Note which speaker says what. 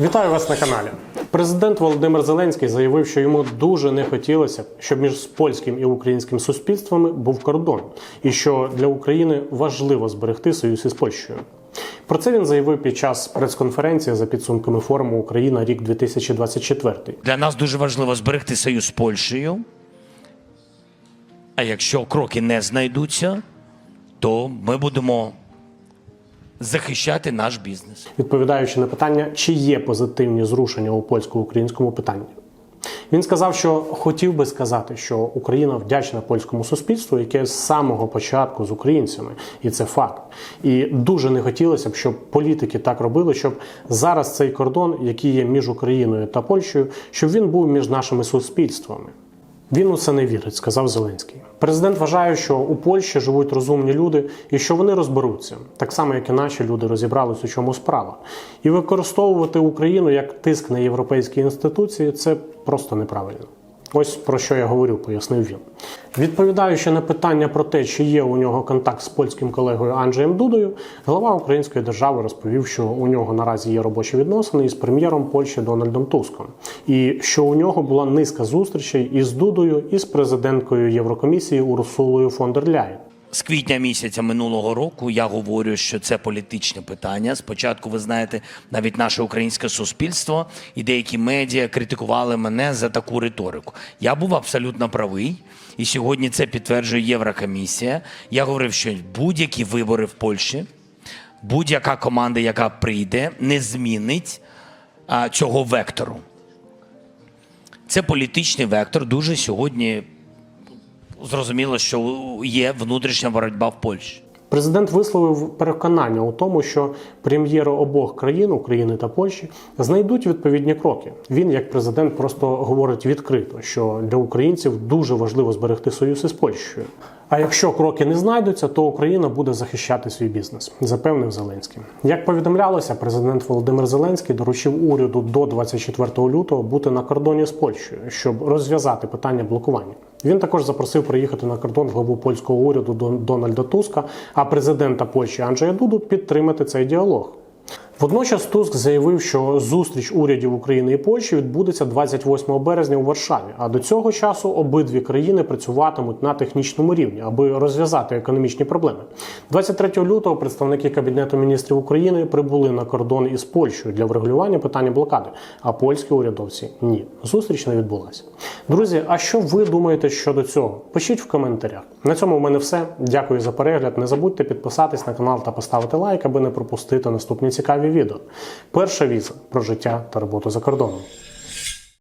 Speaker 1: Вітаю вас на каналі. Президент Володимир Зеленський заявив, що йому дуже не хотілося, щоб між польським і українським суспільствами був кордон, і що для України важливо зберегти союз із Польщею. Про це він заявив під час прес-конференції за підсумками форуму Україна рік 2024.
Speaker 2: Для нас дуже важливо зберегти союз з Польщею. А якщо кроки не знайдуться, то ми будемо захищати наш бізнес.
Speaker 1: відповідаючи на питання, чи є позитивні зрушення у польсько-українському питанні. Він сказав, що хотів би сказати, що Україна вдячна польському суспільству, яке з самого початку з українцями, і це факт. І дуже не хотілося б, щоб політики так робили, щоб зараз цей кордон, який є між Україною та Польщею, щоб він був між нашими суспільствами. Він у це не вірить, сказав Зеленський. Президент вважає, що у Польщі живуть розумні люди і що вони розберуться, так само як і наші люди розібрались, у чому справа. І використовувати Україну як тиск на європейські інституції це просто неправильно. Ось про що я говорю, пояснив він. Відповідаючи на питання про те, чи є у нього контакт з польським колегою Анджеєм Дудою, глава Української держави розповів, що у нього наразі є робочі відносини із прем'єром Польщі Дональдом Туском, і що у нього була низка зустрічей із Дудою і з президенткою Єврокомісії Урсулою фон дер Ляєн.
Speaker 2: З квітня місяця минулого року я говорю, що це політичне питання. Спочатку, ви знаєте, навіть наше українське суспільство і деякі медіа критикували мене за таку риторику. Я був абсолютно правий, і сьогодні це підтверджує Єврокомісія. Я говорив, що будь-які вибори в Польщі, будь-яка команда, яка прийде, не змінить а, цього вектору. Це політичний вектор. Дуже сьогодні зрозуміло, що є внутрішня боротьба в Польщі.
Speaker 1: Президент висловив переконання у тому, що прем'єри обох країн України та Польщі знайдуть відповідні кроки. Він, як президент, просто говорить відкрито, що для українців дуже важливо зберегти союз із Польщею. А якщо кроки не знайдуться, то Україна буде захищати свій бізнес, запевнив Зеленський. Як повідомлялося, президент Володимир Зеленський доручив уряду до 24 лютого бути на кордоні з Польщею, щоб розв'язати питання блокування. Він також запросив приїхати на кордон главу польського уряду Дон- Дональда Туска, а президента Польщі Анджея Дуду підтримати цей діалог. Водночас Туск заявив, що зустріч урядів України і Польщі відбудеться 28 березня у Варшаві. А до цього часу обидві країни працюватимуть на технічному рівні, аби розв'язати економічні проблеми. 23 лютого представники кабінету міністрів України прибули на кордон із Польщею для врегулювання питання блокади. А польські урядовці ні, зустріч не відбулася. Друзі, а що ви думаєте щодо цього? Пишіть в коментарях. На цьому в мене все. Дякую за перегляд. Не забудьте підписатись на канал та поставити лайк, аби не пропустити наступні цікаві відео. Перша віза про життя та роботу за кордоном.